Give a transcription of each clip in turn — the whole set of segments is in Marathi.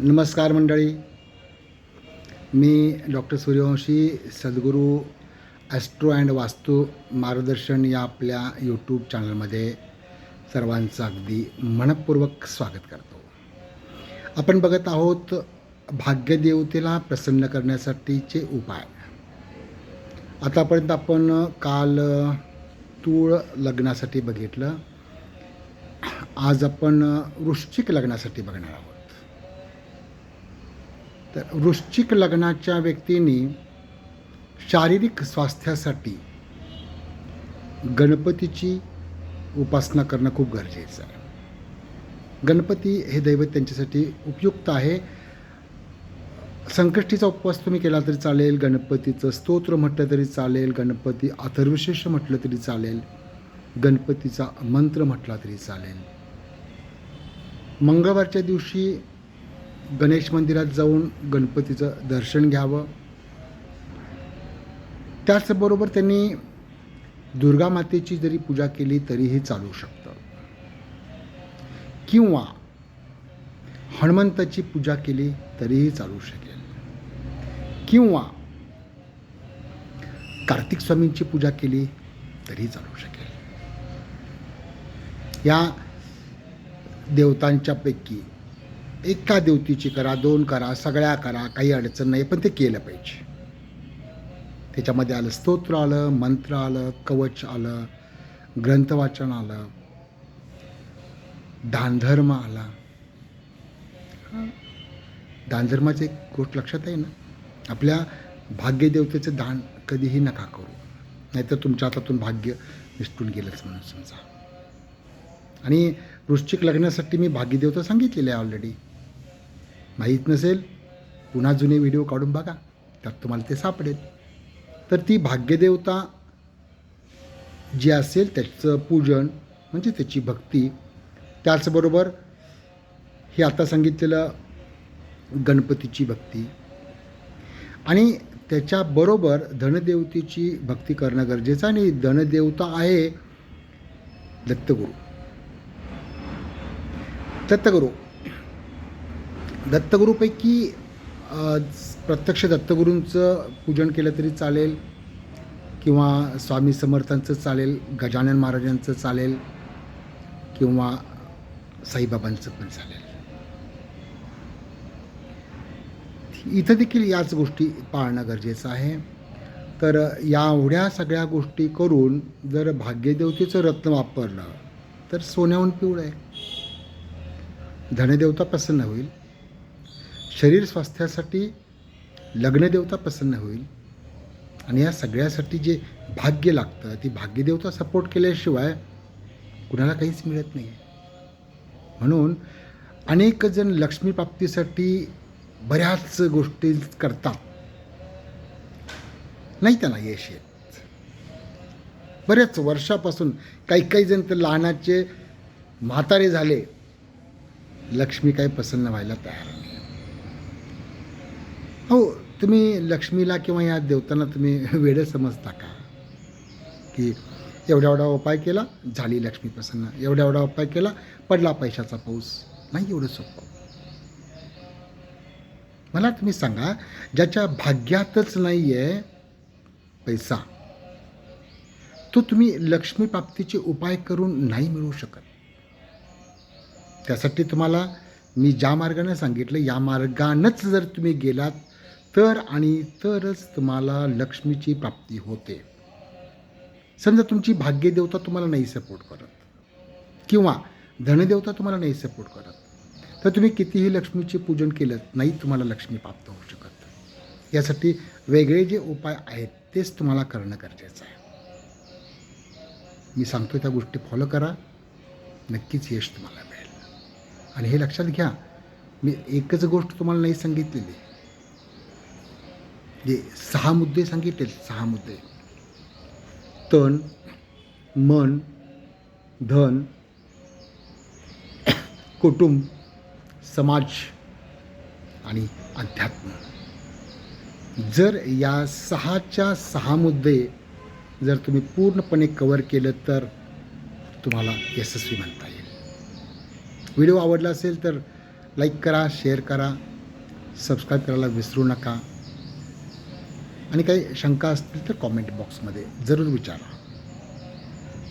नमस्कार मंडळी. मी doctor Suryavanshi Sadhguru Austro and वास्तू मार्गदर्शन या आपल्या यूट्यूब चॅनलमध्ये सर्वांचं अगदी मनपूर्वक स्वागत करतो. आपण बघत आहोत भाग्यदेवतेला प्रसन्न करण्यासाठीचे उपाय. आतापर्यंत आपण काल तूळ लग्नासाठी बघितलं. आज आपण वृश्चिक लग्नासाठी बघणार आहोत. तर वृश्चिक लग्नाच्या व्यक्तींनी शारीरिक स्वास्थ्यासाठी गणपतीची उपासना करणं खूप गरजेचं आहे. गणपती हे दैवत त्यांच्यासाठी उपयुक्त आहे. संकष्टीचा उपवास तुम्ही केला तरी चालेल गणपतीचं स्तोत्र म्हटलं तरी चालेल गणपती अथर्वशेष म्हटलं तरी चालेल गणपतीचा मंत्र म्हटला तरी चालेल. मंगळवारच्या दिवशी गणेश मंदिरात जाऊन गणपतीचं दर्शन घ्यावं. त्याचबरोबर त्यांनी दुर्गा मातेची जरी पूजा केली तरीही चालू शकतं. किंवा हनुमंताची पूजा केली तरीही चालू शकेल. किंवा कार्तिक स्वामींची पूजा केली तरीही चालू शकेल. या देवतांच्यापैकी एका देवतीची करा दोन करा सगळ्या करा काही अडचण नाही पण ते केलं पाहिजे. त्याच्यामध्ये आलं स्तोत्र आलं मंत्र आलं कवच आलं ग्रंथवाचन आलं दानधर्म आला. दानधर्माची एक गोष्ट लक्षात आहे ना? आपल्या भाग्यदेवतेचं दान कधीही नका करू. नाहीतर तुमच्या हातातून भाग्य निसटून गेलंच म्हणून समजा. आणि वृश्चिक लग्नासाठी मी भाग्यदेवता सांगितलेली आहे ऑलरेडी माहीत नसेल पुन्हा जुने व्हिडिओ काढून बघा त्यात तुम्हाला ते सापडेल. तर ती भाग्यदेवता जी असेल त्याचं पूजन म्हणजे त्याची भक्ती त्याचबरोबर हे आता सांगितलेलं गणपतीची भक्ती आणि त्याच्याबरोबर धनदेवतेची भक्ती करणं गरजेचं आणि धनदेवता आहे दत्तगुरू. दत्तगुरू. दत्तगुरूपैकी प्रत्यक्ष दत्तगुरूंचं पूजन केलं तरी चालेल किंवा स्वामी समर्थांचं चालेल गजानन महाराजांचं चालेल किंवा साईबाबांचं पण चालेल. इथं देखील याच गोष्टी पाळणं गरजेचं आहे. तर या एवढ्या सगळ्या गोष्टी करून जर भाग्यदेवतेचं रत्न वापरलं तर सोन्याहून पिवळं आहे. धनदेवता प्रसन्न होईल. शरीर स्वास्थ्यासाठी लग्नदेवता प्रसन्न होईल. आणि या सगळ्यासाठी जे भाग्य लागतं ती भाग्यदेवता सपोर्ट केल्याशिवाय कुणाला काहीच मिळत नाही. म्हणून अनेक जण लक्ष्मीप्राप्तीसाठी बऱ्याच गोष्टी करतात. नाही त्यांना यश येत. बऱ्याच वर्षापासून काही काही जण तर लहानाचे म्हातारे झाले. लक्ष्मी काही प्रसन्न व्हायला तयार नाही. हो तुम्ही लक्ष्मीला किंवा या देवतांना तुम्ही वेळ समजता का? की एवढा एवढा उपाय केला झाली लक्ष्मी प्रसन्न. एवढा एवढा उपाय केला पडला पैशाचा पाऊस. नाही एवढं सोपं. मला तुम्ही सांगा ज्याच्या भाग्यातच नाही आहे पैसा तो तुम्ही लक्ष्मी प्राप्तीचे उपाय करून नाही मिळवू शकत. त्यासाठी तुम्हाला मी ज्या मार्गाने सांगितलं या मार्गानंच जर तुम्ही गेलात तर आणि तरच तुम्हाला लक्ष्मीची प्राप्ती होते. समजा तुमची भाग्यदेवता तुम्हाला नाही सपोर्ट करत. किंवा धनदेवता तुम्हाला नाही सपोर्ट करत. तर तुम्ही कितीही लक्ष्मीचे पूजन केलं नाही तुम्हाला लक्ष्मी प्राप्त होऊ शकत. यासाठी वेगळे जे उपाय आहेत तेच तुम्हाला करणं गरजेचं आहे. मी सांगतो त्या गोष्टी फॉलो करा. नक्कीच यश तुम्हाला मिळेल. आणि हे लक्षात घ्या मी एकच गोष्ट तुम्हाला नाही सांगितलेली. जे सहा मुद्दे सांगितले सहा मुद्दे. तन मन धन कुटुंब समाज आणि अध्यात्म. जर या सहाच्या सहा मुद्दे जर तुम्ही पूर्णपणे कवर केलं तर तुम्हाला यशस्वी म्हणता येईल. व्हिडिओ आवडला असेल तर लाईक करा शेअर करा सबस्क्राईब करायला विसरू नका. आणि काही शंका असतील तर कॉमेंट बॉक्समध्ये जरूर विचारा.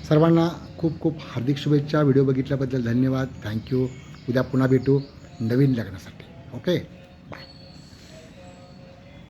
सर्वांना खूप खूप हार्दिक शुभेच्छा. व्हिडिओ बघितल्याबद्दल धन्यवाद. थँक्यू उद्या पुन्हा भेटू नवीन लग्नासाठी. ओके